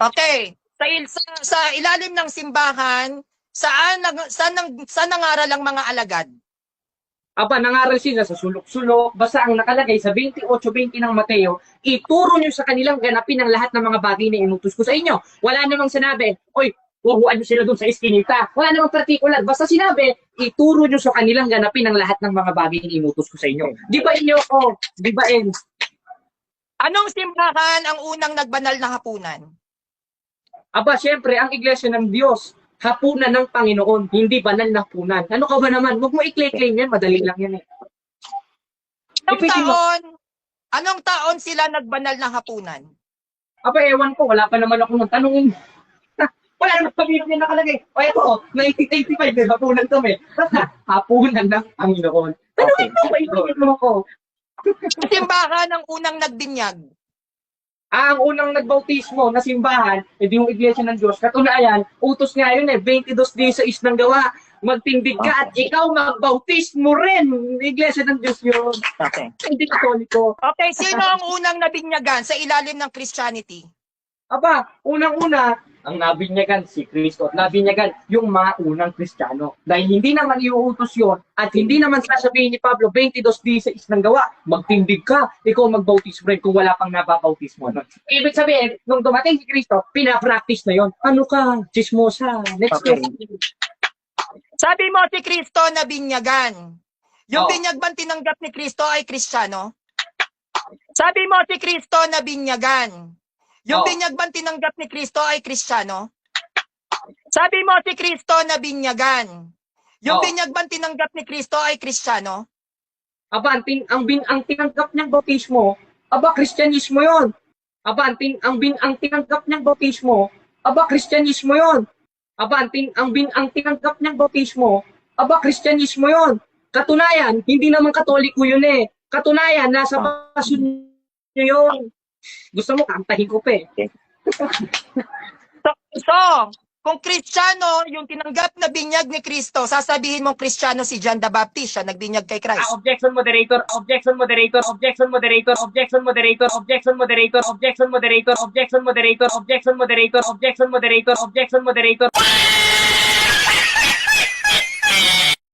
Okay. Sa, il- sa, sa ilalim ng simbahan, saan, nag- saan, nang- saan nangaral ang mga alagad? Aba, nangaral sila sa sulok-sulok. Basta ang nakalagay sa 28.20 ng Mateo, ituro nyo sa kanilang ganapin ang lahat ng mga bagay na inutos ko sa inyo. Wala namang sinabi, oy, uhuan nyo sila dun sa iskinita. Wala namang particular. Basta sinabi, ituro nyo sa kanilang ganapin ang lahat ng mga bagay na inutos ko sa inyo. Di ba inyo ko? Di ba en? Anong simbahan ang unang nagbanal na hapunan? Aba, syempre, ang iglesia ng Diyos, hapunan ng Panginoon, hindi banal na hapunan. Ano ka ba naman? Huwag mo i-claim yan, madali lang yan eh. Anong Ipitin mo. taon? Anong taon sila nagbanal na hapunan? Aba, ewan ko, wala pa naman ako nang tanongin. wala naman kami yung nakalagay. O ito, oh, 1985, may hapunan kami. hapunan ng Panginoon. Tanongin mo, paibigin mo ko. Simbahan ang unang nagbinyag. Ah, ang unang nagbautismo na simbahan, edi yung iglesia ng Diyos. Katunayan, utos nga yun eh, 22 16 ng gawa. Magtindig ka at ikaw magbautismo rin. Iglesia ng Diyos yun. Okay. Hindi katoliko. Okay, sino ang unang nabinyagan sa ilalim ng Christianity? Aba, unang-una, ang nabinyagan si Kristo at nabinyagan yung mga unang Kristiyano. Dahil hindi naman iuutos yon at hindi naman sasabihin ni Pablo 22.16 ng gawa, magtindig ka, ikaw magbautismo rin kung wala pang nababautismo. nun. Ibig sabihin, nung dumating si Kristo, pinapractice na yon. Ano ka? Chismosa. Next Okay. question. Sabi mo si Kristo na binyagan. Yung Oo. binyag bang tinanggap ni Kristo ay Kristiyano? Sabi mo si Kristo na binyagan. Yung Oo. binyag bang tinanggap ni Kristo ay Kristiyano? Sabi mo si Kristo na binyagan. Yung Oo. binyag bang tinanggap ni Kristo ay Kristiyano? Aba, ang, tin, ang, bin, ang tinanggap niyang bautismo, aba, Kristyanismo yon. Aba, ang, tin, ang, bin, ang tinanggap niyang bautismo, aba, Kristyanismo yon. Aba, ang, tin, ang, bin, ang tinanggap niyang bautismo, aba, Kristyanismo yon. Katunayan, hindi naman katoliko yun eh. Katunayan, nasa pasyon niyo yun. Gusto mo, kantahin ko pa eh. So, so kung Kristiyano, yung tinanggap na binyag ni Kristo, sasabihin mong Kristiyano si John the Baptist, siya nagbinyag kay Ah, Christ. objection moderator, objection moderator, objection moderator, objection moderator, objection moderator, objection moderator, objection moderator, objection moderator, objection moderator, objection moderator.